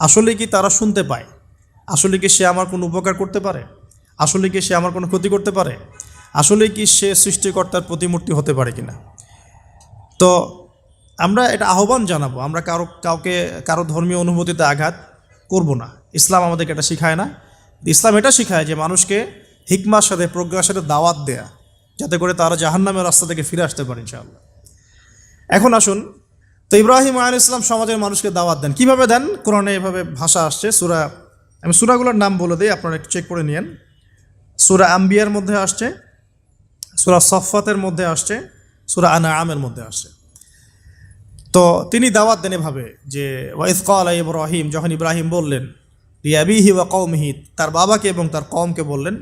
আসলে কি তারা শুনতে পায়? আসলে কি সে আমার কোনো উপকার করতে পারে? আসলে কি সে আমার কোনো ক্ষতি করতে পারে? আসলে কি সে সৃষ্টিকর্তার প্রতিমূর্তি হতে পারে কিনা? তো আমরা এটা আহ্বান জানাব। আমরা কারও, কাউকে, কারও ধর্মীয় অনুভূতিতে আঘাত করব না। ইসলাম আমাদেরকে এটা শেখায় না। ইসলাম এটা শেখায় যে মানুষকে হিকমার সাথে, প্রজ্ঞার সাথে দাওয়াত দেয়া, যাতে করে তারা জাহান্নামের রাস্তা থেকে ফিরে আসতে পারে ইনশাআল্লাহ। এখন আসুন তো ইব্রাহিম আল ইসলাম সমাজের মানুষকে দাওয়াত দেন। কীভাবে দেন? কোরআনে এভাবে ভাষা আসছে। সুরা, আমি সুরাগুলোর নাম বলে দিই, আপনারা একটু চেক করে নিয়েন। সুরা আম্বিয়ার মধ্যে আসছে, সুরা সফাতের মধ্যে আসছে, সুরা আনা আমের মধ্যে আসছে। তো তিনি দাওয়াত দেন এভাবে যে ওয়াইস কাল ইব্রাহিম, যখন ইব্রাহিম বললেন রিয়াবিহি ওয়া কৌমিহি তার বাবাকে এবং তার কমকে বললেন,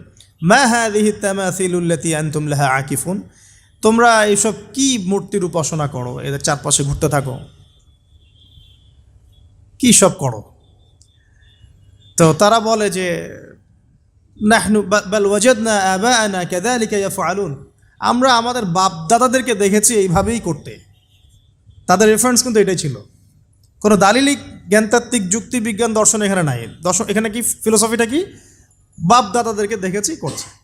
মা হাদিহি তামাসিলুল্লাতি আনতুম লাহা আকিফুন? তোমরা এইসব কি মূর্তির উপাসনা করো? এদের চারপাশে ঘুরতে থাকো। কি সব করো? তো তারা বলে যে আমরা আমাদের বাপ দাদাদেরকে দেখেছি এইভাবেই করতে। তাদের রেফারেন্স কিন্তু এটাই ছিল। কোনো দালিলিক, জ্ঞানতাত্ত্বিক, যুক্তি বিজ্ঞান দর্শন এখানে নাই। দর্শন, এখানে কি ফিলোসফিটা কি? বাপ দাদাদেরকে দেখেছি করছে।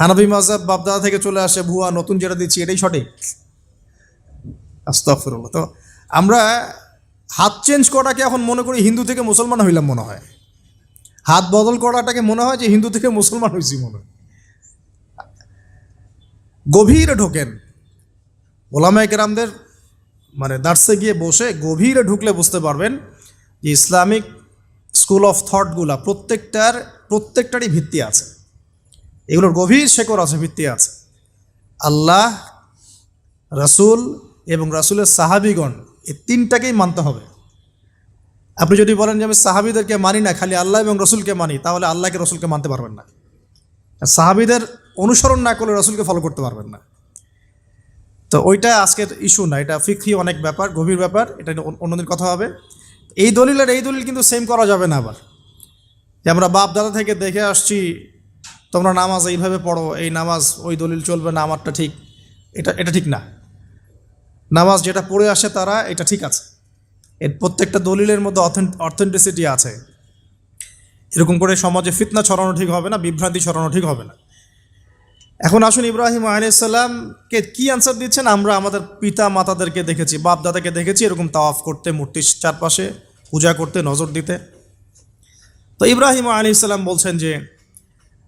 হানাফি মাজহাব বাপদাদা থেকে চলে আসে, ভুয়া, নতুন যেটা দিচ্ছি, এটাই সঠিক? আস্তাগফিরুল্লাহ। তো আমরা হাত চেঞ্জ করাটাকে এখন মনে করি হিন্দু থেকে মুসলমান হইলাম মনে হয়। হাত বদল করাটাকে মনে হয় যে হিন্দু থেকে মুসলমান হয়েছি মনে হয়। গভীরে ঢোকেন। ওলামায় কেরামদের মানে দার্সে গিয়ে বসে গভীরে ঢুকলে বুঝতে পারবেন যে ইসলামিক স্কুল অফ থটগুলা প্রত্যেকটার, প্রত্যেকটারই ভিত্তি আছে। এগুলোর গভীর শেকড় আছে, ভিত্তি আছে। আল্লাহ, রাসূল এবং রাসূলের সাহাবিগণ এই তিনটাকেই মানতে হবে। আপনি যদি বলেন যে আমি সাহাবিদেরকে মানি না, খালি আল্লাহ এবং রসুলকে মানি, তাহলে আল্লাহকে রসুলকে মানতে পারবেন না। সাহাবিদের অনুসরণ না করলে রসুলকে ফলো করতে পারবেন না। তো ওইটা আজকের ইস্যু না, এটা ফিক্রি অনেক ব্যাপার, গভীর ব্যাপার, এটা অন্য- অন্যদিন কথা হবে। এই দলিল আর এই দলিল কিন্তু সেম করা যাবে না আবার। যে আমরা বাপ দাদা থেকে দেখে আসছি তোমরা নামাজ এইভাবে পড়ো, এই নামাজ, ওই দলিল চলবে না, আমারটা ঠিক। এটা এটা ঠিক না। নামাজ যেটা পড়ে আসে তারা, এটা ঠিক আছে। এর প্রত্যেকটা দলিলের মধ্যে অথেন্টিসিটি আছে। এরকম করে সমাজে ফিতনা ছড়ানো ঠিক হবে না, বিভ্রান্তি ছড়ানো ঠিক হবে না। এখন আসুন ইব্রাহিম আলাইসাল্লামকে কি আনসার দিচ্ছেন? আমরা আমাদের পিতা মাতাদেরকে দেখেছি, বাপ দাদাকে দেখেছি, এরকম তাওয়াফ করতে, মূর্তির চারপাশে পূজা করতে, নজর দিতে। তো ইব্রাহিম আলী ইসলাম বলছেন যে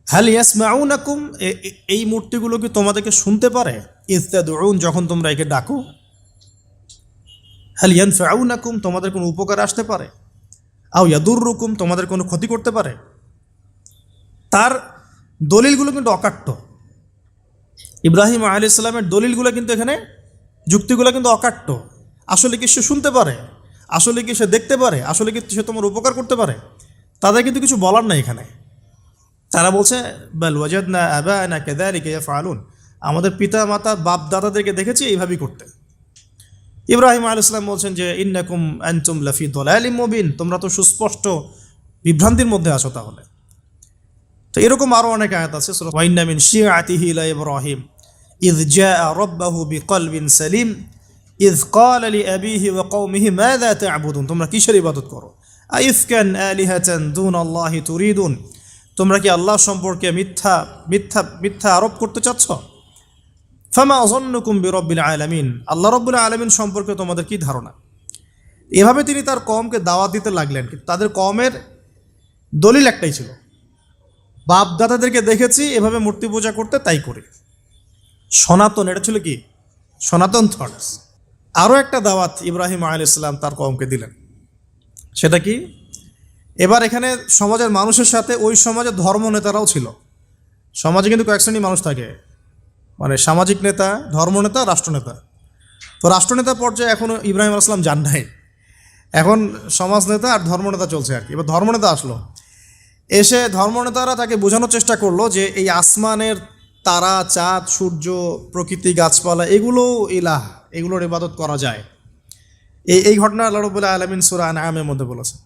হাল ইয়াসমাউনাকুম, এ- এ- এই মূর্তিগুলো কি তোমাদেরকে শুনতে পারে? ইস্তাদুন যখন তোমরা একে ডাকো। হ্যাল হাল ইয়ানফাউনাকুম, তোমাদের কোনো উপকার আসতে পারে? আও ইয়াদুররুকুম, তোমাদের কোনো ক্ষতি করতে পারে? তার দলিলগুলো কিন্তু অকাট্য। ইব্রাহিম আলী ইসলামের দলিলগুলো কিন্তু এখানে, যুক্তিগুলো কিন্তু অকাট্য। আসলে কি সে শুনতে পারে? আসলে কি সে দেখতে পারে? আসলে কি সে তোমার উপকার করতে পারে? তাদের কিন্তু কিছু বলার নাই এখানে। তারা বলছে না আমাদের পিতা মাতা বাপ দাদাদেরকে দেখেছি এইভাবেই করতে। ইব্রাহিম আল ইসলাম বলছেন যে, ইন্নাকুম আনতুম লাফি দলায়ালিম মুবিন। তোমরা তো সুস্পষ্ট বিভ্রান্তির মধ্যে আছো তাহলে। তো এরকম আরও অনেক আয়াত আছে, সূরা ওয়াইন্না মিন শিয়াতিহি ইলা ইব্রাহিম। জাআ রাব্বাহু বিকলবিন সালিম। ইয ক্বালা লিআবিহি ওয়া কওমিহি, মাযা তা'বুদুন? তোমরা কিসের ইবাদত করো? আইফকান আলিহাতান দুনাল্লাহি তুরিদুন। তোমরা কি আল্লাহ সম্পর্কে মিথ্যা মিথ্যা মিথ্যা আরোপ করতে চাচ্ছ? ফামা অজন্নুকুম বিরব্বিল আলামিন। আল্লাহ রব্বুল আলামিন সম্পর্কে তোমাদের কি ধারণা? এভাবে তিনি তার কমকে দাওয়াত দিতে লাগলেন, কিন্তু তাদের কমের দলিল একটাই ছিল। বাপ দাদাদেরকে দেখেছি, এভাবে মূর্তি পূজা করতে তাই করি। সনাতন, এটা ছিল কি? সনাতন থটস আরও একটা দাওয়াত ইব্রাহিম আল ইসলাম তার কমকে দিলেন। সেটা কি? এবার এখানে সমাজের মানুষের সাথে ওই সমাজের ধর্ম নেতারাও ছিল। সমাজে কিন্তু কয়েক শ্রেণি মানুষ থাকে। মানে সামাজিক নেতা ধর্মনেতা রাষ্ট্রনেতা তো রাষ্ট্রনেতা পর্যায়ে এখনও ইব্রাহিম আসলাম যান নাই। এখন সমাজ নেতা আর ধর্মনেতা চলছে আর কি। এবার ধর্মনেতা আসলো। এসে ধর্মনেতারা তাকে বোঝানোর চেষ্টা করল যে এই আসমানের তারা, চাঁদ, সূর্য, প্রকৃতি, গাছপালা এগুলো ইলাহ, এগুলোর ইবাদত করা যায়। এই এই ঘটনা আল্লাহ রবুল্লাহ আলমিন সুরা আনামের মধ্যে বলেছে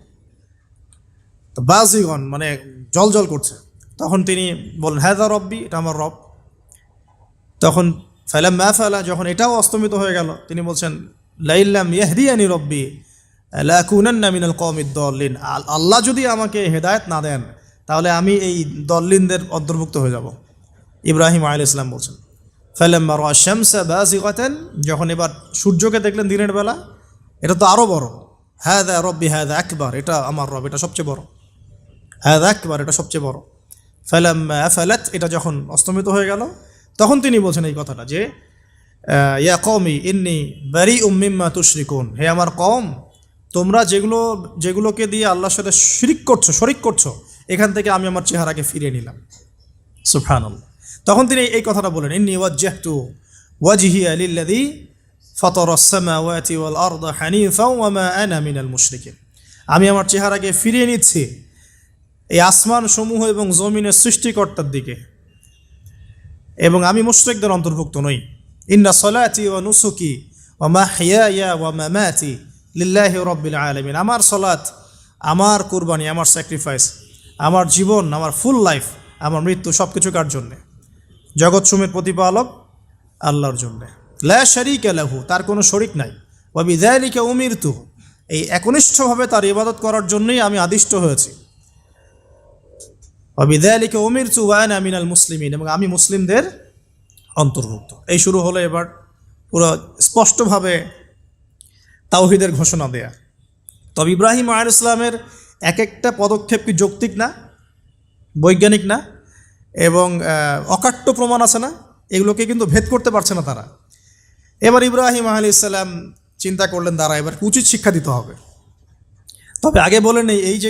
তো মানে জল জল করছে। তখন তিনি বলেন হ্যাঁ দা রব্বি, এটা আমার রব। তখন ফেলাম ম্যা ফেলা, যখন এটাও অস্তমিত হয়ে গেল, তিনি বলছেন লাইল্লাম ইয়াহদিয়ানি রব্বি লাকুনান্না মিনাল কওমিদ দল্লিন। আল্লাহ যদি আমাকে হেদায়েত না দেন, তাহলে আমি এই দল্লিনদের অন্তর্ভুক্ত হয়ে যাব। ইব্রাহিম আল ইসলাম বলছেন ফেলাম্মা শামসা বাজিগাতেন যখন এবার সূর্যকে দেখলেন দিনের বেলা, এটা তো আরও বড় হ্যাঁ দা রব্বি হ্যাঁ দা একবার এটা আমার রব, এটা সবচেয়ে বড়। হ্যাঁ একবার এটা সবচেয়ে বড়। ফেলাম ফেলাত এটা যখন অস্তমিত হয়ে গেল, তখন তিনি বলছেন এই কথাটা যে ইয়া কমি ইন্নি ব্যারি উম্মিম্মা তুশ্রিকুন। হে আমার কম তোমরা যেগুলো, যেগুলোকে দিয়ে আল্লাহর সাথে শিরিক করছ, শরিক করছ, এখান থেকে আমি আমার চেহারাকে ফিরিয়ে নিলাম। সুফানুল তখন তিনি এই কথাটা বলেন, ইন্নি ওয়াজ্জাহতু ওয়াজহি আলিল্লাদি ফতর সামাওয়াতি ওয়াল আরদ হানিফা ওয়া মা আনা মিনাল মুশরিকিন। আমি আমার চেহারাকে ফিরিয়ে নিচ্ছি এই আসমান সমূহ এবং জমিনের সৃষ্টিকর্তার দিকে। এবং আমি মুশরিকদের অন্তর্ভুক্ত নই। ইন্না সলাতি ও নুসুকি ওয়া মাহইয়ায়া ওয়া মামাতি লিল্লাহি রাব্বিল আলামিন। আমার সলাত আমার কুরবানি, আমার স্যাক্রিফাইস আমার জীবন, আমার ফুল লাইফ আমার মৃত্যু সব কিছু কার জন্যে? জগৎ সুমের প্রতিপালক আল্লাহর জন্যে। লা শারিকা লাহু, তার কোনো শরিক নাই। ওয়া বিযালিকা উমিরতু এই একনিষ্ঠভাবে তার ইবাদত করার জন্যই আমি আদিষ্ট হয়েছি। অবিদায়ালিকে ওমির চুবায়ন আমিনাল মুসলিমিন এবং আমি মুসলিমদের অন্তর্ভুক্ত। এই শুরু হলো এবার পুরো স্পষ্টভাবে তাওহিদের ঘোষণা দেয়া। তবে ইব্রাহিম আয়ের ইসলামের এক একটা পদক্ষেপ কি যৌক্তিক না? বৈজ্ঞানিক না? এবং অকাট্য প্রমাণ আছে না? এগুলোকে কিন্তু ভেদ করতে পারছে না তারা। এবার ইব্রাহিম আলী ইসলাম চিন্তা করলেন দ্বারা এবার উচিত শিক্ষা দিতে হবে। তবে আগে বলে নেই, এই যে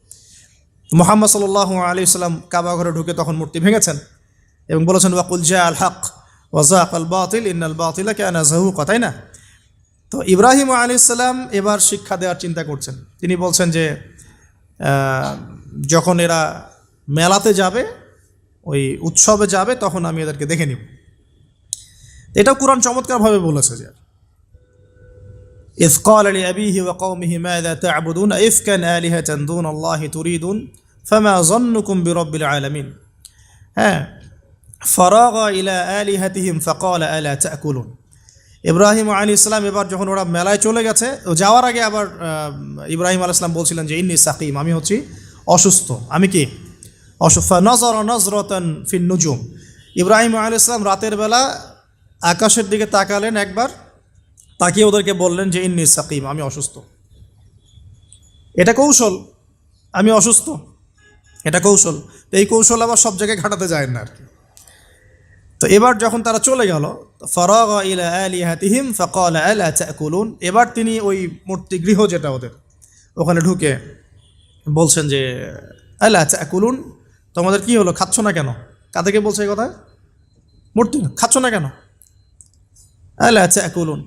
মোহাম্মদ সাল্লাহ আলী সাল্লাম কাবা ঘরে ঢুকে তখন মূর্তি ভেঙেছেন এবং বলেছেন ওয়াকুল জা আল হক ওয়াজাক আল বাতিল ইন্নাল বাতিলা কে আনাজাহু কথাই না তো ইব্রাহিম আলী সাল্লাম এবার শিক্ষা দেওয়ার চিন্তা করছেন তিনি বলছেন যে আহ, যখন এরা মেলাতে যাবে ওই উৎসবে যাবে তখন আমি এদেরকে দেখে নিব এটাও কোরআন চমৎকারভাবে বলেছে যে إذ قال لأبيه وقومه ماذا تعبدون إفكا آلهة دون الله تريدون ফামা জন্নুকুম বিরব্বিল আলামিন হ্যাঁ ফরাগ ইলা আলি হাতিহিম ফকল আলা চাকুলুন ইব্রাহিম আলী ইসলাম এবার যখন ওরা মেলায় চলে গেছে যাওয়ার আগে আবার ইব্রাহিম আলী ইসলাম বলছিলেন যে, ইন্নি সাকিম, আমি হচ্ছি অসুস্থ। আমি কি? অসুস্থ। নজর নজরতন ফিন নুজুম। ইব্রাহিম আলী ইসলাম রাতের বেলা আকাশের দিকে তাকালেন একবার, তাকিয়ে ওদেরকে বললেন যে, ইন্নি সাকিম, আমি অসুস্থ। এটা কৌশল, আমি অসুস্থ। এটা কৌশল। এই কৌশল আবার সব জায়গায় ঘাটাতে যায় না আর কি। তো এবার যখন তারা চলে গেল ফরাগ ইলা ফকাল এবার তিনি ওই মূর্তি গৃহ যেটা ওদের, ওখানে ঢুকে বলছেন যে, আলা তাকুলুন, তোমাদের কি হলো? খাচ্ছ না কেন? কাদেরকে বলছে এই কথা? মূর্তি খাচ্ছ না কেন? আলা তাকুলুন।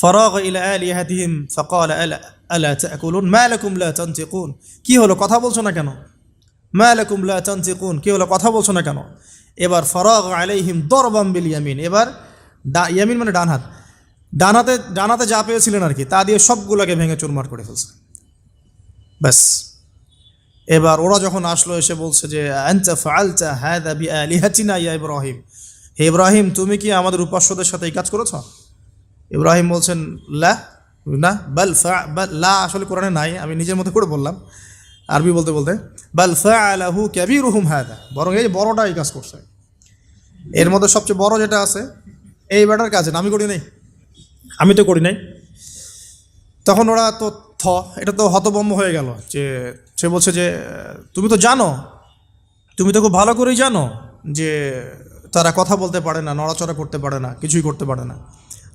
ফরাগ ইলা আলিহাতিহিম ফকাল আলা আলা তাকুলুন? মা লাকুম লা তানতিকুন। কি হলো? কথা বলছো না কেন? মা লাকুম লা তানতিকুন। কি হলো? কথা বলছো না কেন? এবার ফরাগ আলাইহিম দরবাম বিল ইয়ামিন। এবার ইয়ামিন মানে ডান হাত। ডান হাতে যা পেয়েছিলেন আর কি, তা দিয়ে সবগুলোকে ভেঙে চুরমার করে ফেলছে। ব্যাস। এবার ওরা যখন আসলো, এসে বলছে যে ইয়া ইব্রাহিম। হে ইব্রাহিম, তুমি কি আমাদের উপাস্যদের সাথে এই কাজ করেছ? ইব্রাহিম বলছেন, লা। না, বাল লা আসলে কোরআনে নাই, আমি নিজের মতো করে বললাম। আরবি বলতে বলতে, বাল ফাআলাহু কাবীরুহুম হাদা, বরং এই বড়টা এই কাজ করছে। এর মধ্যে সবচেয়ে বড় যেটা আছে, এই ব্যাটার কাজে আমি করি নাই। আমি তো করি নাই। তখন ওরা তো থ, এটা তো হতবম্ব হয়ে গেল যে, সে বলছে যে, তুমি তো জানো, তুমি তো খুব ভালো করেই জানো যে, তারা কথা বলতে পারে না, নড়াচড়া করতে পারে না, কিছুই করতে পারে না।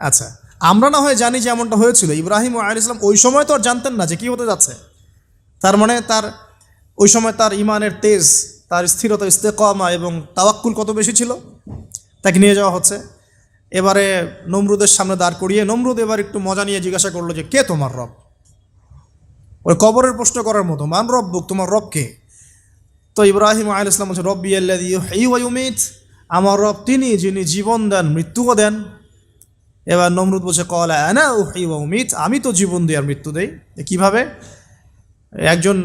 আচ্ছা আমরা না হয় জানি যে এমনটা হয়েছিল। ইব্রাহিম আলী ইসলাম ওই সময় তো আর জানতেন না যে কী হতে যাচ্ছে। তার মানে তার, ওই সময় তার ইমানের তেজ, তার স্থিরতা, ইস্তেকমা এবং তাওয়াক্কুল কত বেশি ছিল? তাকে নিয়ে যাওয়া হচ্ছে। এবারে নমরুদের সামনে দাঁড় করিয়ে নমরুদ এবার একটু মজা নিয়ে জিজ্ঞাসা করল যে, কে তোমার রব? ওই কবরের প্রশ্ন করার মতো, মান রব বুক তোমার রব কে? তো ইব্রাহিম আল ইসলাম বলছে, রব্বি আল্লাহ আমার রব তিনি যিনি জীবন দেন, মৃত্যুও দেন এবার নমরুদ বলছে, কলা আনা উহি উমিত, আমি তো জীবন দিই আর মৃত্যু দেই। কীভাবে? একজন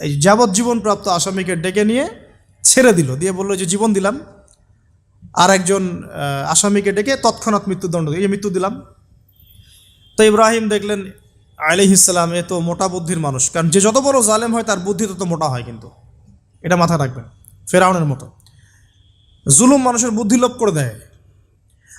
এই যাবজ্জীবন প্রাপ্ত আসামিকে ডেকে নিয়ে ছেড়ে দিল, দিয়ে বলল যে জীবন দিলাম। আর একজন আসামিকে ডেকে তৎক্ষণাৎ মৃত্যুদণ্ড দিয়ে মৃত্যু দিলাম। তো ইব্রাহিম দেখলেন আলিহিসাল্লাম এ তো মোটা বুদ্ধির মানুষ, কারণ যে যত বড় জালেম হয়, তার বুদ্ধি তত মোটা হয় কিন্তু। এটা মাথা রাখবেন, ফেরাউনের মতো। জুলুম মানুষের বুদ্ধি লোপ করে দেয়।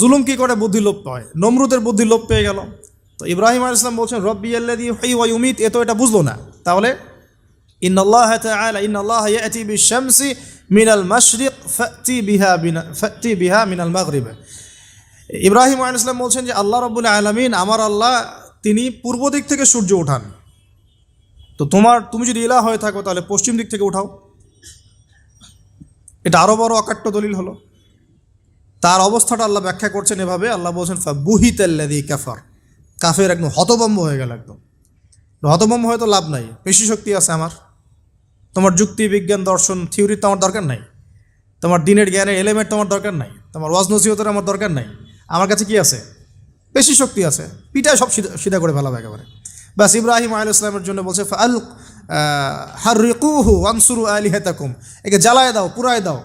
জুলুম কি করে? বুদ্ধি লোপ পায়। নমরুদের বুদ্ধি লোপ পেয়ে গেল। তো ইব্রাহিম আল ইসলাম বলছেন, রব্বি আল্লাদি হই ওয়াই উমিত এ তো এটা বুঝলো না। তাহলে ইন আল্লাহ ইন আল্লাহ ফাতি বিহা বিহা ইব্রাহিম আল ইসলাম বলছেন যে, আল্লাহ রব্বুল আলামিন, আমার আল্লাহ, তিনি পূর্ব দিক থেকে সূর্য ওঠান তো তোমার, তুমি যদি ইলা হয়ে থাকো, তাহলে পশ্চিম দিক থেকে উঠাও। এটা আরও বড় অকাট্য দলিল হলো। তার অবস্থাটা আল্লাহ ব্যাখ্যা করছেন এভাবে, আল্লাহ বলছেন বুহিত আল্লাদি কাফার। কাফের একদম হতবম্ব হয়ে গেল একদম। হতবম্ব হয়তো লাভ নাই। পেশি শক্তি আছে আমার। তোমার যুক্তি বিজ্ঞান দর্শন, থিওরির তো আমার দরকার নাই। তোমার দিনের জ্ঞানের এলিমেন্ট তোমার দরকার নাই। তোমার ওয়াজ নসিহতের আমার দরকার নাই। আমার কাছে কি আছে? বেশি শক্তি আছে। পিটায় সব সিধা সিধা করে ফেলাবে একেবারে। ব্যাস, ইব্রাহিম আল ইসলামের জন্য বলছে আল হার রিকুহু আনসুরু আলি হেতাকুম একে জ্বালায় দাও পুরায় দাও।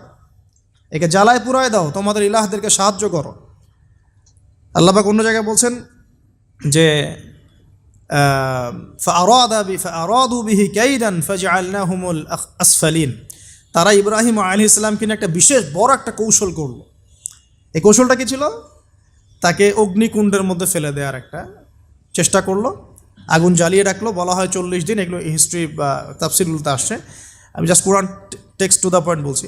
একে জ্বালায় পুরায় দাও, তোমাদের ইলাহদেরকে সাহায্য করো। আল্লাহবাক অন্য জায়গায় বলছেন যে তারা ইব্রাহিম আলী ইসলামকে নিয়ে একটা বিশেষ বড় একটা কৌশল করল। এই কৌশলটা কি ছিল? তাকে অগ্নিকুণ্ডের মধ্যে ফেলে দেওয়ার একটা চেষ্টা করল। আগুন জ্বালিয়ে রাখল, বলা হয় চল্লিশ দিন, এগুলো হিস্ট্রি বা তাফসিলগুলোতে আসছে। আমি just Quran text to the point বলছি।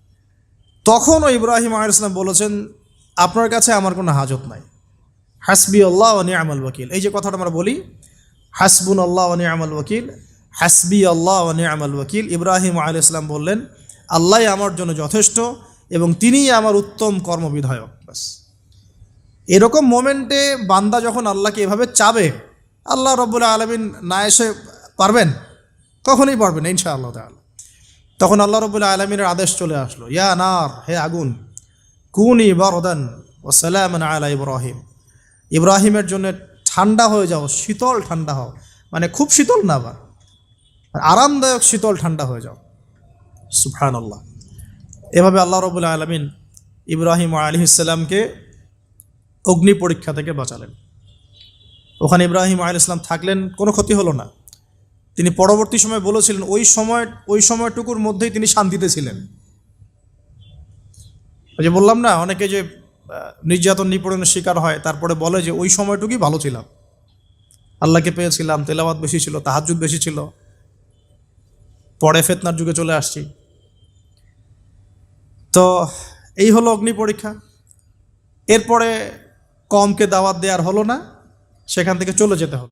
তখনও ইব্রাহিম আলী ইসলাম বলেছেন, আপনার কাছে আমার কোনো হাজত নাই। হাসবি আল্লাহ ও নিয়ামল ওয়াকিল। এই যে কথাটা আমরা বলি হাসবুন আল্লাহ ও নিয়ামল ওয়াকিল। হাসবি আল্লাহ ও নিয়ামল ওয়াকিল। ইব্রাহিম আলী ইসলাম বললেন, আল্লাহ আমার জন্য যথেষ্ট এবং তিনিই আমার উত্তম কর্মবিধায়ক। ব্যাস। এরকম মোমেন্টে বান্দা যখন আল্লাহকে এভাবে চাবে, আল্লাহ রব্বুল আলমিন না এসে পারবেন? কখনোই পারবেন ইনশা আল্লাহ তাআলা। তখন আল্লাহ রব্বুল আলমিনের আদেশ চলে আসলো, ইয়া নার, হে আগুন, কুনি বরদান ও সালামান আলা ইব্রাহিম। ইব্রাহিমের জন্য ঠান্ডা হয়ে যাও, শীতল ঠান্ডা হও। মানে খুব শীতল না আবার আরামদায়ক শীতল ঠান্ডা হয়ে যাও। সুফান আল্লাহ এভাবে আল্লাহ রবুল্লা আলমিন ইব্রাহিম আলী ইসলামকে অগ্নি পরীক্ষা থেকে বাঁচালেন। ওখানে ইব্রাহিম আলী ইসলাম থাকলেন, কোনো ক্ষতি হলো না। তিনি পরবর্তী সময় বলেছিলেন, ওই সময়, ওই সময়টুকুর মধ্যেই তিনি শান্তিতে ছিলেন। ওই যে বললাম না, অনেকে যে নির্যাতন নিপীড়নের শিকার হয়, তারপরে বলে যে, ওই সময়টুকুই ভালো ছিলাম। আল্লাহকে পেয়েছিলাম তেলাবাদ বেশি ছিল তাহাজুদ বেশি ছিল। পরে ফেতনার যুগে চলে আসছি। তো এই হলো অগ্নি পরীক্ষা। এরপরে কমকে দাওয়াত দেওয়ার হলো না, সেখান থেকে চলে যেতে হলো